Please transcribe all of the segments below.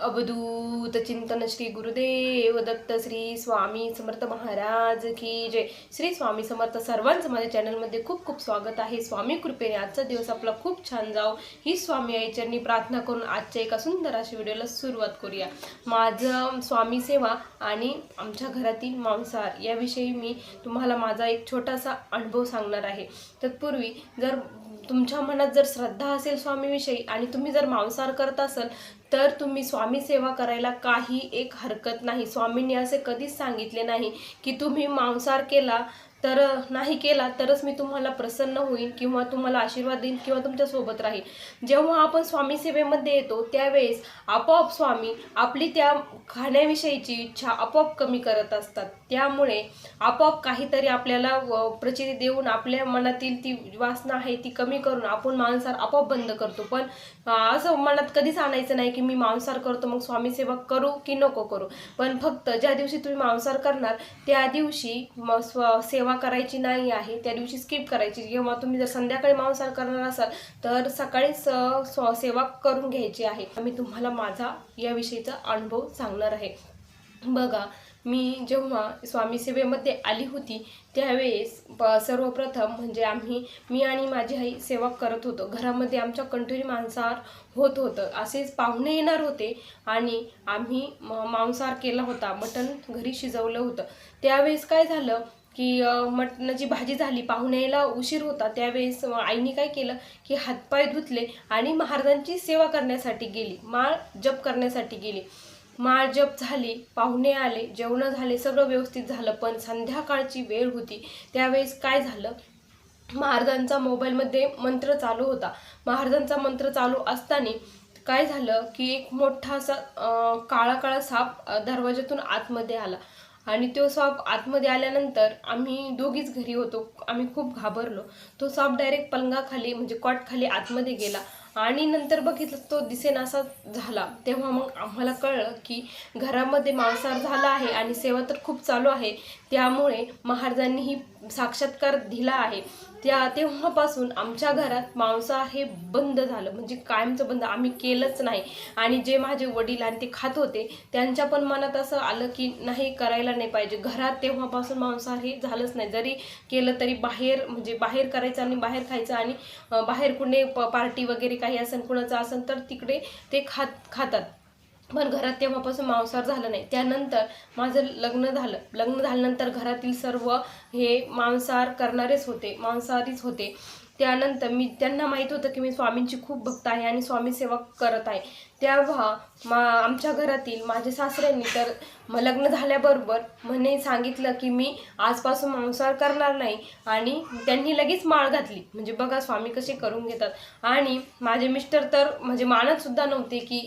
अवधूत चिंतन श्री गुरुदेव दत्त श्री स्वामी समर्थ महाराज की जय. श्री स्वामी समर्थ सर्वांचं माझ्या चॅनलमध्ये खूप खूप स्वागत आहे. स्वामी कृपेने आजचा दिवस आपला खूप छान जाओ ही स्वामी आईचरणी प्रार्थना करून आजच्या एका सुंदर अशा व्हिडिओला सुरुवात करूया. माझं स्वामी सेवा आणि आमच्या घरातील मांसाहार याविषयी मी तुम्हाला माझा एक छोटासा अनुभव सांगणार आहे. तत्पूर्वी जर तुमच्या मनात जर श्रद्धा असेल स्वामीविषयी आणि तुम्ही जर मांसाहार करत असाल तर तुम्ही स्वामी सेवा करायला काही एक हरकत नाही. स्वामींनी असे कधीच सांगितले नाही की तुम्ही मांसाहार केला तर नाही केला तरच मी तुम्हाला प्रसन्न होईल किंवा तुम्हाला आशीर्वाद देईन किंवा तुमच्यासोबत राहील. जेव्हा आपण स्वामी सेवेमध्ये येतो त्यावेळेस आपोआप स्वामी आपली त्या खाण्याविषयीची इच्छा आपोआप कमी करत असतात. त्यामुळे आपोआप काहीतरी आपल्याला व प्रचिती देऊन आपल्या मनातील ती वासना आहे ती कमी करून आपण मांसाहार आपोआप बंद करतो. पण असं मनात कधीच आणायचं नाही की मी मांसाहार करतो मग स्वामी सेवा करू की नको करू. पण फक्त ज्या दिवशी तुम्ही मांसाहार करणार त्या दिवशी म- स्व सेवा करायची नाही आहे त्या दिवशी स्किप करायची. किंवा तुम्ही जर संध्याकाळी मांसाहार करणार असाल तर सकाळीच स्व- सेवा करून घ्यायची आहे. मी तुम्हाला माझा याविषयीचा अनुभव सांगणार आहे. बघा मी जेव्हा स्वामी सेवेमध्ये आली होती त्यावेळेस प- सर्वप्रथम म्हणजे आम्ही मी आणि माझी आई सेवा करत होतो. घरामध्ये आमच्या कंठुरी मांसाहार होत होतं. असेच पाहुणे येणार होते आणि आम्ही म- मांसाहार केला होता. मटण घरी शिजवलं होतं. त्यावेळेस काय झालं की मटणाची भाजी झाली पाहुण्याला उशीर होता. त्यावेळेस आईने काय केलं की हातपाय धुतले आणि महाराजांची सेवा करण्यासाठी गेली. माळ जप करण्यासाठी गेली. माळ जप झाली पाहुणे आले जेवण झाले सगळं व्यवस्थित झालं पण संध्याकाळची वेळ होती. त्यावेळेस काय झालं? महाराजांचा मोबाईलमध्ये मंत्र चालू होता. महाराजांचा मंत्र चालू असताना काय झालं की एक मोठा असा काळा काळा साप दरवाज्यातून आतमध्ये आला. आणि तो साप आतमध्ये आल्यानंतर आम्ही दोघीच घरी होतो. आम्ही खूप घाबरलो. तो साप डायरेक्ट पलंगाखाली म्हणजे कॉटखाली आतमध्ये गेला. आणि नंतर बघितलं तो दिसेनासा झाला. तेव्हा मग आम्हाला कळलं की घरामध्ये मांसाहार झाला आहे आणि सेवा तर खूप चालू आहे. त्यामुळे महाराजांनीही साक्षात्कार दिला आहे. त्या तेव्हापासून आमच्या घरात मांसाहार हे बंद झालं. म्हणजे कायमचं बंद. आम्ही केलंच नाही. आणि जे माझे वडील आणि ते खात होते त्यांच्या पण मनात असं आलं की नाही करायला नाही पाहिजे. घरात तेव्हापासून मांसाहार हे झालंच नाही. जरी केलं तरी बाहेर म्हणजे बाहेर करायचं आणि बाहेर खायचं आणि बाहेर कुठे पार्टी वगैरे काही असेल कुणाचं असेल तर तिकडे ते खात खातात. पण घरात तेव्हापासून मांसाहार झालं नाही. त्यानंतर माझं लग्न झालं. लग्न झाल्यानंतर घरातील सर्व हे मांसाहार करणारेच होते मांसाहारीच होते. त्यानंतर मी त्यांना माहीत होतं की मी स्वामींची खूप भक्त आहे आणि स्वामी सेवा करत आहे. तेव्हा मा आमच्या घरातील माझ्या सासऱ्यांनी तर मग लग्न झाल्याबरोबर म्हणे सांगितलं की मी आजपासून मांसाहार करणार नाही. आणि त्यांनी लगेच माळ घातली. म्हणजे बघा स्वामी कसे करून घेतात. आणि माझे मिस्टर तर म्हणजे मानत सुद्धा नव्हते की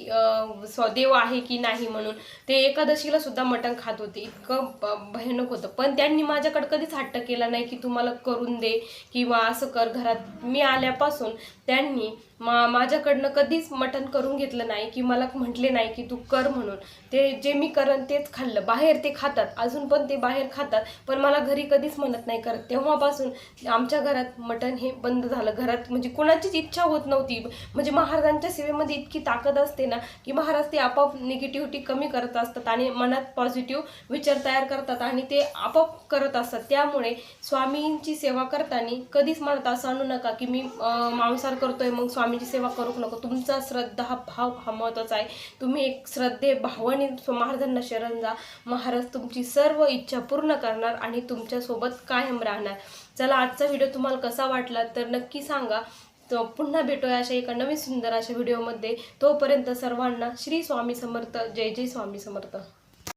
स्वदेव आहे की नाही म्हणून. ते एकादशीला सुद्धा मटण खात होते. इतकं भयानक होतं. पण त्यांनी माझ्याकडे कधीच हट्ट केला नाही की तू मला करून दे किंवा असं कर. घरात मी आल्यापासून त्यांनी मा माझ्याकडनं कधीच मटण करून घेतलं नाही की मला म्हटले नाही की तू कर म्हणून. ते जे मी करन तेच खाल्लं. बाहेर ते खातात. अजून पण ते बाहेर खातात. पण मला घरी कधीच म्हणत नाही करत. तेव्हापासून आमच्या घरात मटण हे बंद झालं. घरात म्हणजे कोणाचीच इच्छा होत नव्हती. म्हणजे महाराजांच्या सेवेमध्ये इतकी ताकद असते ना की महाराज ते आपोआप निगेटिव्हिटी कमी करत असतात आणि मनात पॉझिटिव्ह विचार तयार करतात आणि ते आपोआप करत असतात. त्यामुळे स्वामींची सेवा करताना कधीच म्हणत असं आणू नका की मी अं, नमस्कार करतोय मग स्वामीची सेवा करू नको. तुमचा श्रद्धा हा भाव हा महत्त्वाचा आहे. तुम्ही एक श्रद्धे भावाने महाराजांना शरण जा. महाराज तुमची सर्व इच्छा पूर्ण करणार आणि तुमच्यासोबत कायम राहणार. चला आजचा व्हिडिओ तुम्हाला कसा वाटला तर नक्की सांगा. तो पुन्हा भेटूया अशा एका नवीन सुंदर अशा व्हिडिओमध्ये. तोपर्यंत सर्वांना श्री स्वामी समर्थ. जय जय स्वामी समर्थ.